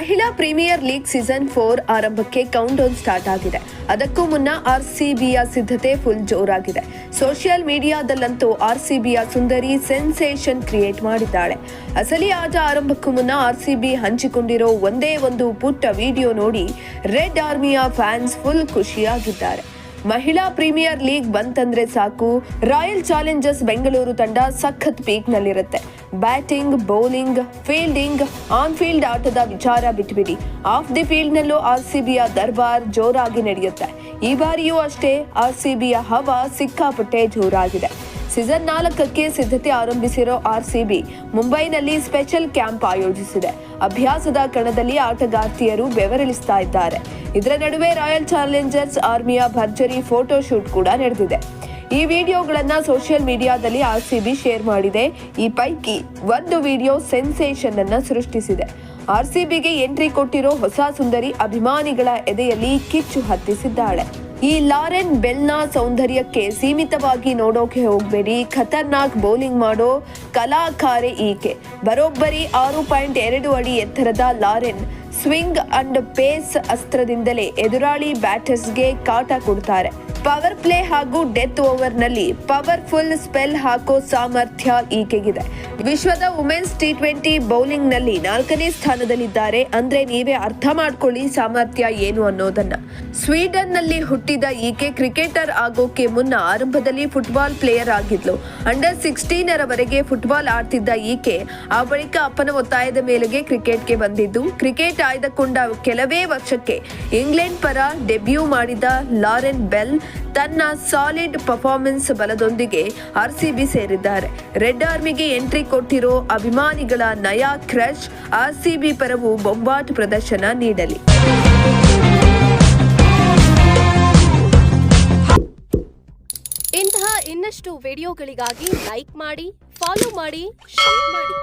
ಮಹಿಳಾ premier league season four ಆರಂಭಕ್ಕೆ count down start ಆಗಿದೆ. ಅದಕ್ಕೂ ಮುನ್ನ ಆರ್ಸಿಬಿಯ ಸಿದ್ಧತೆ ಫುಲ್ ಜೋರಾಗಿದೆ. ಸೋಷಿಯಲ್ ಮೀಡಿಯಾದಲ್ಲಂತೂ ಆರ್ಸಿಬಿಯ ಸುಂದರಿ ಸೆನ್ಸೇಷನ್ ಕ್ರಿಯೇಟ್ ಮಾಡಿದ್ದಾಳೆ. ಅಸಲಿ ಆಟ ಆರಂಭಕ್ಕೂ ಮುನ್ನ ಆರ್ಸಿಬಿ ಹಂಚಿಕೊಂಡಿರೋ ಒಂದೇ ಒಂದು ಪುಟ್ಟ ವಿಡಿಯೋ ನೋಡಿ ರೆಡ್ ಆರ್ಮಿಯ ಫ್ಯಾನ್ಸ್ ಫುಲ್ ಖುಷಿಯಾಗಿದ್ದಾರೆ. ಮಹಿಳಾ ಪ್ರೀಮಿಯರ್ ಲೀಗ್ ಬಂತಂದ್ರೆ ಸಾಕು. ರಾಯಲ್ ಚಾಲೆಂಜರ್ಸ್ ಬೆಂಗಳೂರು ತಂಡ ಸಖತ್ peak ನಲ್ಲಿರುತ್ತೆ batting, bowling, fielding on field ಆಟದ ವಿಚಾರ ಬಿಟ್ಬಿಡಿ. Off the field R C ಬಿಯ ದರ್ಬಾರ್ ಜೋರಾಗಿ ನಡೆಯುತ್ತೆ. ಈ ಬಾರಿಯೂ ಅಷ್ಟೇ ಆರ್ ಸಿಬಿಯ ಹವಾ ಸಿಕ್ಕಾಪಟ್ಟೆ ಜೋರಾಗಿದೆ. ಸೀಸನ್ ನಾಲ್ಕಕ್ಕೆ ಸಿದ್ಧತೆ ಆರಂಭಿಸಿರೋ ಆರ್ಸಿಬಿ ಮುಂಬೈನಲ್ಲಿ ಸ್ಪೆಷಲ್ ಕ್ಯಾಂಪ್ ಆಯೋಜಿಸಿದೆ. ಅಭ್ಯಾಸದ ಕಣದಲ್ಲಿ ಆಟಗಾರ್ತಿಯರು ಬೆವರಿಳಿಸ್ತಾ ಇದ್ದಾರೆ. ಇದರ ನಡುವೆ ರಾಯಲ್ ಚಾಲೆಂಜರ್ಸ್ ಆರ್ಮಿಯ ಭರ್ಜರಿ ಫೋಟೋ ಶೂಟ್ ಕೂಡ ನಡೆದಿದೆ. ಈ ವಿಡಿಯೋಗಳನ್ನು ಸೋಷಿಯಲ್ ಮೀಡಿಯಾದಲ್ಲಿ ಆರ್ ಸಿ ಬಿ ಶೇರ್ ಮಾಡಿದೆ. ಈ ಪೈಕಿ ಒಂದು ವಿಡಿಯೋ ಸೆನ್ಸೇಷನ್ ಅನ್ನು ಸೃಷ್ಟಿಸಿದೆ. ಬಿಗೆ ಎಂಟ್ರಿ ಕೊಟ್ಟಿರೋ ಹೊಸ ಸುಂದರಿ ಅಭಿಮಾನಿಗಳ ಎದೆಯಲ್ಲಿ ಕಿಚ್ಚು ಹತ್ತಿಸಿದ್ದಾಳೆ. ಈ ಲಾರೆನ್ ಬೆಲ್ನ ಸೌಂದರ್ಯಕ್ಕೆ ಸೀಮಿತವಾಗಿ ನೋಡೋಕೆ ಹೋಗಬೇಡಿ. ಖತರ್ನಾಕ್ ಬೌಲಿಂಗ್ ಮಾಡೋ ಕಲಾಕಾರೆ ಈಕೆ. ಬರೋಬ್ಬರಿ ಆರು ಪಾಯಿಂಟ್ ಎರಡು ಅಡಿ ಎತ್ತರದ ಲಾರೆನ್ ಸ್ವಿಂಗ್ ಅಂಡ್ ಪೇಸ್ ಅಸ್ತ್ರದಿಂದಲೇ ಎದುರಾಳಿ ಬ್ಯಾಟರ್ಸ್ಗೆ ಕಾಟ ಕೊಡ್ತಾರೆ. ಪವರ್ ಪ್ಲೇ ಹಾಗೂ ಡೆತ್ ಓವರ್ನಲ್ಲಿ ಪವರ್ಫುಲ್ ಸ್ಪೆಲ್ ಹಾಕೋ ಸಾಮರ್ಥ್ಯ ಈಕೆಗಿದೆ. ವಿಶ್ವದ ವುಮೆನ್ಸ್ ಟಿ ಟ್ವೆಂಟಿ ಬೌಲಿಂಗ್ನಲ್ಲಿ ನಾಲ್ಕನೇ ಸ್ಥಾನದಲ್ಲಿದ್ದಾರೆ. ಅಂದ್ರೆ ನೀವೇ ಅರ್ಥ ಮಾಡ್ಕೊಳ್ಳಿ ಸಾಮರ್ಥ್ಯ ಏನು ಅನ್ನೋದನ್ನ. ಸ್ವೀಡನ್ನಲ್ಲಿ ಹುಟ್ಟಿದ ಈಕೆ ಕ್ರಿಕೆಟರ್ ಆಗೋಕೆ ಮುನ್ನ ಆರಂಭದಲ್ಲಿ ಫುಟ್ಬಾಲ್ ಪ್ಲೇಯರ್ ಆಗಿದ್ಲು. ಅಂಡರ್ ಸಿಕ್ಸ್ಟೀನ್ ರವರೆಗೆ ಫುಟ್ಬಾಲ್ ಆಡ್ತಿದ್ದ ಈಕೆ ಆ ಬಳಿಕ ಅಪ್ಪನ ಒತ್ತಾಯದ ಮೇಲೆಗೆ ಕ್ರಿಕೆಟ್ಗೆ ಬಂದಿದ್ದು. ಕ್ರಿಕೆಟ್ ಆಯ್ದುಕೊಂಡ ಕೆಲವೇ ವರ್ಷಕ್ಕೆ ಇಂಗ್ಲೆಂಡ್ ಪರ ಡೆಬ್ಯೂ ಮಾಡಿದ ಲಾರೆನ್ ಬೆಲ್ ತನ್ನ ಸಾಲಿಡ್ ಪರ್ಫಾರ್ಮೆನ್ಸ್ ಬಲದೊಂದಿಗೆ ಆರ್ಸಿಬಿ ಸೇರಿದ್ದಾರೆ. ರೆಡ್ ಆರ್ಮಿಗೆ ಎಂಟ್ರಿ ಕೊಟ್ಟಿರೋ ಅಭಿಮಾನಿಗಳ ನಯಾ ಕ್ರಶ್ ಆರ್ಸಿಬಿ ಪರವು ಬೊಂಬಾಟ್ ಪ್ರದರ್ಶನ ನೀಡಲಿ. ಇಂತಹ ಇನ್ನಷ್ಟು ವಿಡಿಯೋಗಳಿಗಾಗಿ ಲೈಕ್ ಮಾಡಿ ಫಾಲೋ ಮಾಡಿ ಶೇರ್ ಮಾಡಿ